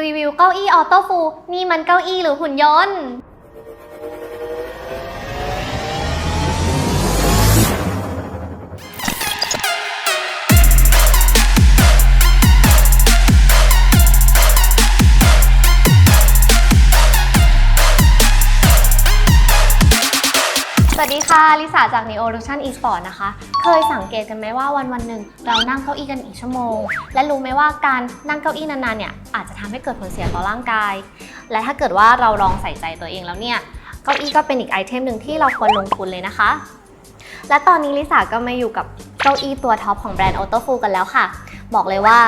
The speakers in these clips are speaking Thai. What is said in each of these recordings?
รีวิวเก้าอี้ออโต้ฟูนี่มันเก้าอี้หรือหุ่นยนต์ วัสดีค่ะ ลิสาจาก Neo Lution Esport นะคะ เคยสังเกตกันไหมว่าวันวันหนึ่งเรานั่งเก้าอี้กันอีกชั่วโมง และรู้ไหมว่าการนั่งเก้าอี้นานๆเนี่ยอาจจะทำให้เกิดผลเสียต่อร่างกาย และถ้าเกิดว่าเราลองใส่ใจตัวเองแล้วเนี่ย เก้าอี้ก็เป็นอีกไอเทมหนึ่งที่เราควรลงทุนเลยนะคะ และตอนนี้ลิสาก็มาอยู่กับเก้าอี้ตัวท็อปของแบรนด์ Auto f u กันแล้วค่ะ บอกเลยว่า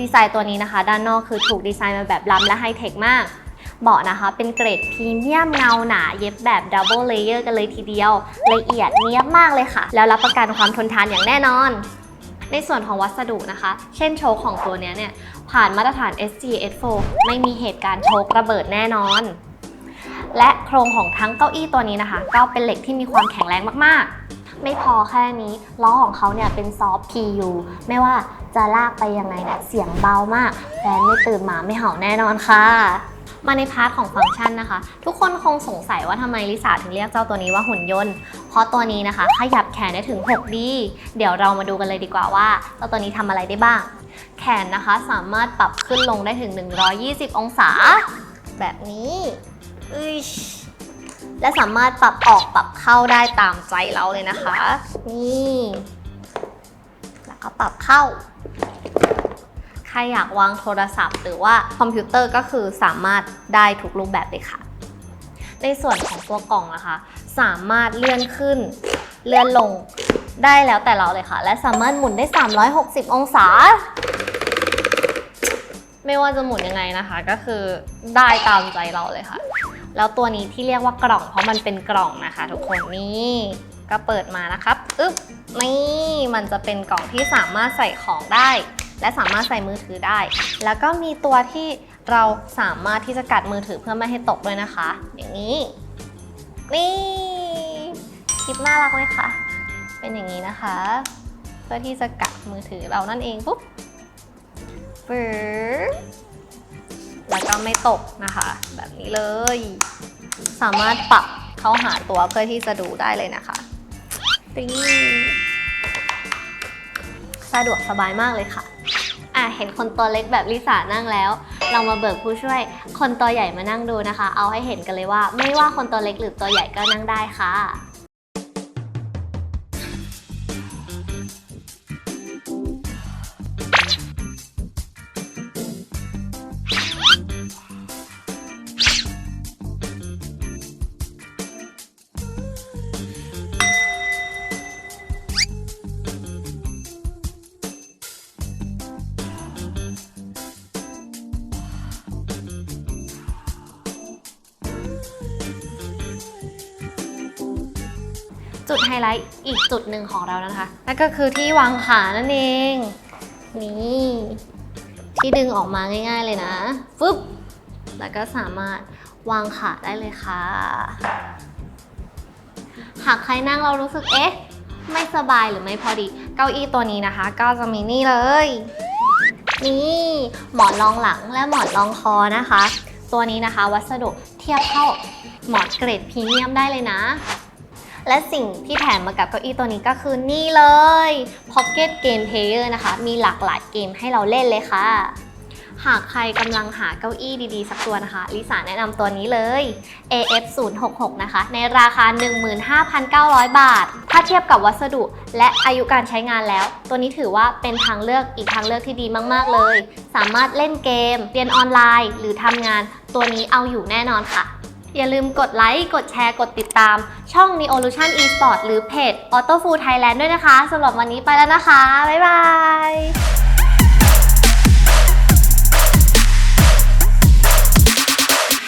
ดีไซน์ตัวนี้นะคะ ด้านนอกคือถูกดีไซน์มาแบบล้ำและไฮเทคมาก เบาะนะคะ เป็นเกรดพรีเมียมเงาหนา เย็บแบบดับเบิลเลเยอร์กันเลยทีเดียว ละเอียดเนียบมากเลยค่ะ แล้วรับประกันความทนทานอย่างแน่นอนในส่วนของวัสดุนะคะ เช่นโชคของตัวเนี้ยเนี่ยผ่านมาตรฐาน SGS4 ไม่มีเหตุการณ์โชคระเบิดแน่นอน และโครงของทั้งเก้าอี้ตัวนี้นะคะ ก็เป็นเหล็กที่มีความแข็งแรงมากๆ ไม่พอแค่นี้ล้อของเขาเนี่ยเป็นซอฟต์ PU ไม่ว่าจะลากไปยังไงเนี่ยเสียงเบามากแฟนไม่ตื่นหมาไม่เห่าแน่นอนค่ะ มาในพาร์ทของฟังก์ชันนะคะ ทุกคนคงสงสัยว่าทำไมลิซ่าถึงเรียกเจ้าตัวนี้ว่าหุ่นยนต์ เพราะตัวนี้นะคะขยับแขนได้ถึง 6D เดี๋ยวเรามาดูกันเลยดีกว่าว่าเจ้าตัวนี้ทำอะไรได้บ้าง แขนนะคะสามารถปรับขึ้นลงได้ถึง 120 องศา แบบนี้อึยและสามารถปรับออกปรับเข้าได้ตามใจเราเลยนะคะ นี่ แล้วก็ปรับเข้า ใครอยากวางโทรศัพท์ หรือว่าคอมพิวเตอร์ก็คือสามารถได้ทุกรูปแบบเลยค่ะ ในส่วนของตัวกล่องนะคะ สามารถเลื่อนขึ้น เลื่อนลงได้แล้วแต่เราเลยค่ะ และสามารถหมุนได้ 360 องศา ไม่ว่าจะหมุนยังไงนะคะ ก็คือได้ตามใจเราเลยค่ะ แล้วตัวนี้ที่เรียกว่ากล่อง เพราะมันเป็นกล่องนะคะ ทุกคนนี่ก็เปิดมานะครับ อึ๊บ นี่ มันจะเป็นกล่องที่สามารถใส่ของได้ และสามารถใส่มือถือได้ แล้วก็มีตัวที่เราสามารถที่จะกัดมือถือเพื่อไม่ให้ตกด้วยนะคะ อย่างนี้ นี่คลิปน่ารักไหมคะ เป็นอย่างนี้นะคะ เพื่อที่จะกัดมือถือเรานั่นเองปุ๊บปึ๊บแล้วก็ไม่ตกนะคะ แบบนี้เลย สามารถปรับเข้าหาตัวเพื่อที่จะดูได้เลยนะคะติ๊งสะดวกสบายมากเลยค่ะ อะเห็นคนตัวเล็กแบบลิสานั่งแล้ว เรามาเบิกผู้ช่วยคนตัวใหญ่มานั่งดูนะคะ เอาให้เห็นกันเลยว่า ไม่ว่าคนตัวเล็กหรือตัวใหญ่ก็นั่งได้ค่ะ จุดไฮไลท์อีกจุดหนึ่งของเรานะคะ นั่นก็คือที่วางขานั่นเอง นี่ที่ดึงออกมาง่าย ๆเลยนะฟึบแล้วก็สามารถวางขาได้เลยค่ะ หากใครนั่งเรารู้สึกเอ๊ะ ไม่สบายหรือไม่พอดี เก้าอี้ตัวนี้นะคะ ก็จะมีนี่เลย นี่หมอนรองหลังและหมอนรองคอนะคะ ตัวนี้นะคะ วัสดุเทียบเท่าหมอนเกรดพรีเมียมได้เลยนะ และสิ่งที่แถมมากับเก้าอี้ตัวนี้ก็คือนี่เลย Pocket Game Player นะคะ มีหลากหลายเกมให้เราเล่นเลยค่ะ หากใครกำลังหาเก้าอี้ดีๆ สักตัวนะคะ ลิสาแนะนำตัวนี้เลย AF 0 6 6 นะคะ ในราคา 15,900 บาท ถ้าเทียบกับวัสดุและอายุการใช้งานแล้ว ตัวนี้ถือว่าเป็นทางเลือกอีกทางเลือกที่ดีมาก ๆ เลย สามารถเล่นเกม เรียนออนไลน์ หรือทำงาน ตัวนี้เอาอยู่แน่นอนค่ะ อย่าลืมกดไลค์ กดแชร์ กดติดตาม ช่อง Neolution Esport หรือเพจ Auto Food Thailand ด้วยนะคะสำหรับวันนี้ไปแล้วนะคะ บ๊ายบาย